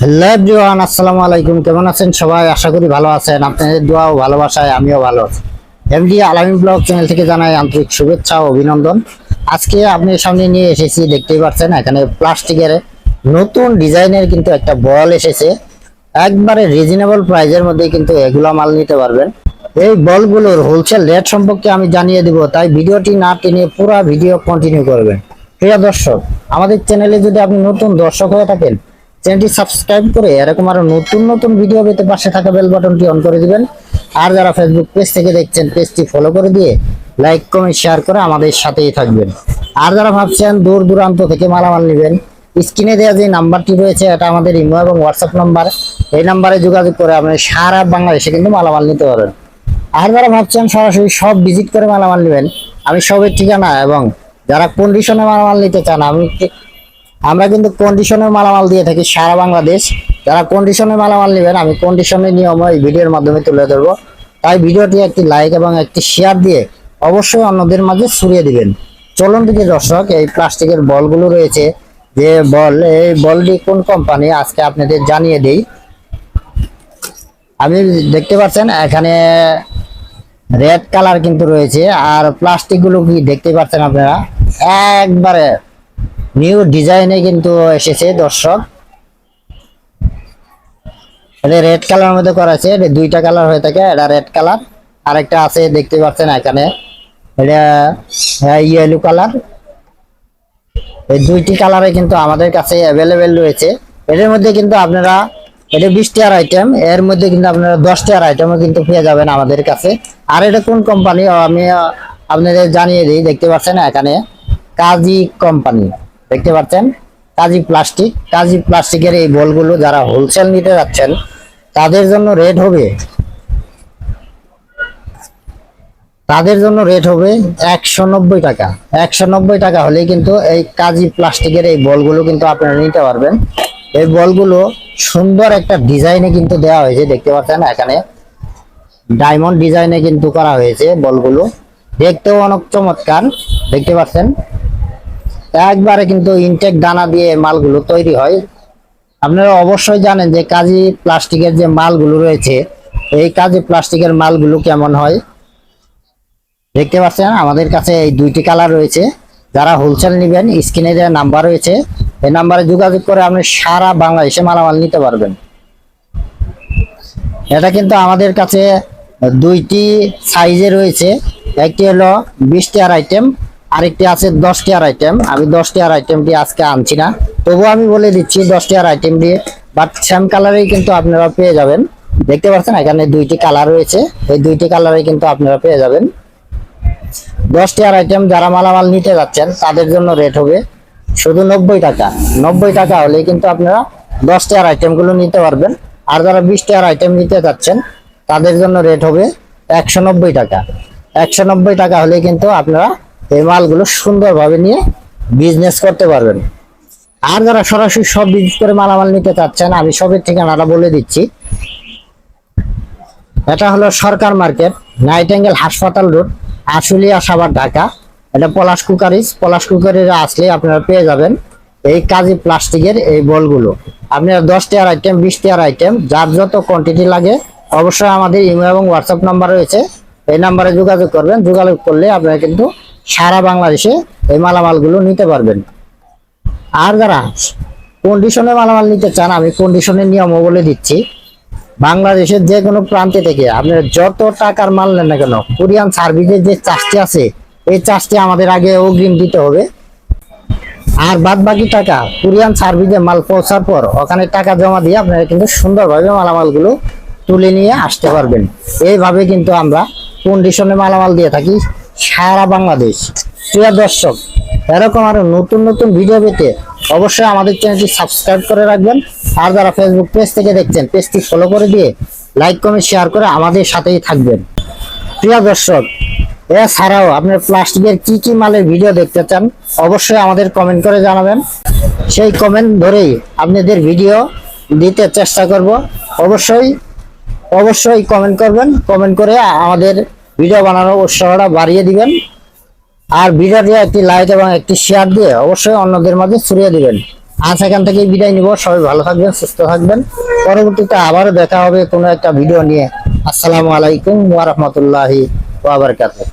Hello everyone, আসসালামু আলাইকুম। কেমন আছেন সবাই? আশা করি ভালো আছেন। আপনাদের দোয়া ও ভালোবাসায়, আমিও ভালো আছি। এমডি আলামিন ব্লগ চ্যানেল থেকে জানাই আন্তরিক শুভেচ্ছা ও অভিনন্দন। আজকে আপনি সামনে নিয়ে এসেছি, দেখতেই পাচ্ছেন, এখানে প্লাস্টিকের নতুন ডিজাইনের কিন্তু একটা বল এসেছে। একবারে রিজনেবল প্রাইজের মধ্যে কিন্তু এগুলা মাল নিতে পারবেন। এই বলগুলোর হোলসেল রেট সম্পর্কে আমি জানিয়ে দিব, তাই ভিডিওটি না টেনে পুরো ভিডিও কন্টিনিউ করবেন। প্রিয় দর্শক, আমাদের চ্যানেলে যদি আপনি নতুন দর্শক হয়ে থাকেন চ্যানেলটি সাবস্ক্রাইব করে এরকম আরও নতুন নতুন ভিডিও পেতে পাশে থাকা বেল বাটনটি অন করে দিবেন। আর যারা ফেসবুক পেজ থেকে দেখছেন পেজটি ফলো করে দিয়ে লাইক কমেন্ট শেয়ার করে আমাদের সাথেই থাকবেন। আর যারা ভাবছেন দূর দূরান্ত থেকে মালামাল নেবেন স্ক্রিনে দেওয়া যে নাম্বারটি রয়েছে, এটা আমাদের ইমো এবং হোয়াটসঅ্যাপ নাম্বার এই নাম্বারে যোগাযোগ করে আপনি সারা বাংলাদেশে কিন্তু মালামাল নিতে পারেন আর যারা ভাবছেন সরাসরি সব ভিজিট করে মালামাল নেবেন, আমি সবের ঠিকানা এবং যারা কন্ডিশনে মালামাল নিতে চান, আমি আমরা কিন্তু কন্ডিশনের মালামাল দিয়ে থাকি সারা বাংলাদেশ। যারা কন্ডিশনের মালামাল নেবেন, আমি কন্ডিশনের নিয়ম এই ভিডিওর মাধ্যমে তুলে ধরবো। তাই ভিডিওটি একটি লাইক এবং একটি শেয়ার দিয়ে অবশ্যই অন্যদের মাঝে ছড়িয়ে দিবেন। চলুন দিকে দর্শক, এই প্লাস্টিকের বলগুলো রয়েছে। যে বল, এই বলটি কোন কোম্পানি আজকে আপনাদের জানিয়ে দেই। আমি দেখতে পাচ্ছেন, এখানে রেড কালার কিন্তু রয়েছে। আর প্লাস্টিকগুলো কি দেখতে পাচ্ছেন আপনারা? একবারে নিউ ডিজাইনে কিন্তু এসেছে, দর্শক। এটা রেড কালার মধ্যে করা আছে, এটা দুইটা কালার হয়ে থাকে, এটা রেড কালার আরেকটা আছে, দেখতে পাচ্ছেন এখানে। এটা ইয়েলো কালার এই দুইটি কালারে কিন্তু আমাদের কাছে অ্যাভেলেবেল রয়েছে। এটার মধ্যে কিন্তু আপনারা, এটা টাকার আইটেম এর মধ্যে কিন্তু আপনারা দশ টাকার আইটেমও কিন্তু পেয়ে যাবেন আমাদের কাছে। আর এটা কোন কোম্পানি আমি আপনাদের জানিয়ে দিই, দেখতে পাচ্ছেন এখানে, কাজী কোম্পানি দেখতে পাচ্ছেন? কাজী প্লাস্টিক, কাজী প্লাস্টিকের এই বলগুলো যারা হোলসেল নিতে যাচ্ছেন, তাদের জন্য রেট হবে তাদের জন্য রেট হবে একশো নব্বই টাকা। একশো নব্বই টাকা হলেই কিন্তু এই কাজী প্লাস্টিকের এই বলগুলো কিন্তু আপনারা নিতে পারবেন। এই বলগুলো সুন্দর একটা ডিজাইনে কিন্তু দেওয়া হয়েছে, দেখতে পাচ্ছেন এখানে। ডায়মন্ড ডিজাইনে কিন্তু করা হয়েছে বলগুলো। দেখতেও অনেক চমৎকার, দেখতে পাচ্ছেন? একবারে কিন্তু ইনটেক দানা দিয়ে মালগুলো তৈরি হয়। আপনারা অবশ্যই জানেন যে কাজী প্লাস্টিকের যে মালগুলো রয়েছে, এই কাজী প্লাস্টিকের মালগুলো কেমন হয়? দেখতে পাচ্ছেন, আমাদের কাছে এই দুইটি কালার রয়েছে। যারা হোলসেল নেবেন, স্ক্রিনে যে নাম্বার রয়েছে, এই নাম্বারে যোগাযোগ করে আপনি সারা বাংলাদেশে মালামাল নিতে পারবেন। এটা কিন্তু আমাদের কাছে দুইটি সাইজে রয়েছে। একটি হলো বিশ টিয়ার আইটেম আরেকটি আছে দশ টিয়ার আইটেম আমি দশ টিয়ার আইটেমটি আজকে আনছি না। তবুও আমি বলে দিচ্ছি দশ টিয়ার আইটেম দিয়ে। বাট সেম কালারেই কিন্তু আপনারা পেয়ে যাবেন। দেখতে পাচ্ছেন এখানে দুইটি কালার রয়েছে। এই দুইটি কালারে কিন্তু আপনারা পেয়ে যাবেন। দশ টিয়ার আইটেম যারা মালামাল নিতে যাচ্ছেন, তাদের জন্য রেট হবে শুধু নব্বই টাকা। নব্বই টাকা হলে কিন্তু আপনারা দশ টিয়ার আইটেমগুলো নিতে পারবেন। আর যারা বিশ টিয়ার আইটেম নিতে যাচ্ছেন, তাদের জন্য রেট হবে একশো নব্বই টাকা। একশো নব্বই টাকা হলে কিন্তু আপনারা এই মালগুলো সুন্দরভাবে নিয়ে বিজনেস করতে পারবেন। আর যারা সরাসরি সব বিজনেস করে মালামাল নিতে চাচ্ছেন, আমি সবের ঠিকানাটা বলে দিচ্ছি। এটা হলো সরকার মার্কেট, নাইট অ্যাঙ্গেল হাসপাতাল রোড, আশুলিয়া সাবার ঢাকা। এটা পলাশ কুকারিজ পলাশ কুকারিজ আসলে আপনারা পেয়ে যাবেন এই কাজী প্লাস্টিকের এই বলগুলো। আপনারা দশ টিয়ার আইটেম বিশ টিয়ার আইটেম যার যত কোয়ান্টিটি লাগে, অবশ্যই আমাদের ইমেল এবং হোয়াটসঅ্যাপ নাম্বার রয়েছে। এই নাম্বারে যোগাযোগ করবেন। যোগাযোগ করলে আপনারা কিন্তু সারা বাংলাদেশে এই মালামালগুলো নিতে পারবেন। আর যারা কন্ডিশনে মালামাল নিতে চান, আমি কন্ডিশনের নিয়মও বলে দিচ্ছি। বাংলাদেশের যে কোনো প্রান্তে থেকে আপনার যত টাকার মাল নেন না কেন, কোরিয়ান সার্ভিসের যে চার্জটি আছে, এই চার্জটি আমাদের আগে অগ্রিম দিতে হবে। আর বাদ বাকি টাকা, কোরিয়ান সার্ভিসে মাল পৌঁছার পর ওখানে টাকা জমা দিয়ে আপনারা কিন্তু সুন্দরভাবে মালামালগুলো তুলে নিয়ে আসতে পারবেন। এইভাবে কিন্তু আমরা কন্ডিশনে মালামাল দিয়ে থাকি। সারা বাংলাদেশ। প্রিয় দর্শক, এরকম আরও নতুন নতুন ভিডিও পেতে অবশ্যই আমাদের চ্যানেলটি সাবস্ক্রাইব করে রাখবেন। আর যারা ফেসবুক পেজ থেকে দেখছেন পেজটি ফলো করে দিয়ে লাইক কমেন্ট শেয়ার করে আমাদের সাথেই থাকবেন। প্রিয় দর্শক, এছাড়াও আপনার প্লাস্টিকের কি কি মালের ভিডিও দেখতে চান, অবশ্যই আমাদের কমেন্ট করে জানাবেন। সেই কমেন্ট ধরেই আপনাদের ভিডিও দিতে চেষ্টা করব। অবশ্যই অবশ্যই কমেন্ট করবেন। কমেন্ট করে আমাদের ভিডিও বানানোর উৎসাহটা বাড়িয়ে দিবেন। আর ভিডিওটি একটি লাইক এবং একটি শেয়ার দিয়ে অবশ্যই অন্যদের মাঝে ছড়িয়ে দিবেন। আজ এখান থেকে বিদায় নিব। সবাই ভালো থাকবেন, সুস্থ থাকবেন। পরবর্তীতে আবারও দেখা হবে কোনো একটা ভিডিও নিয়ে। আসসালামু আলাইকুম ওয়া বারাকাতুহু।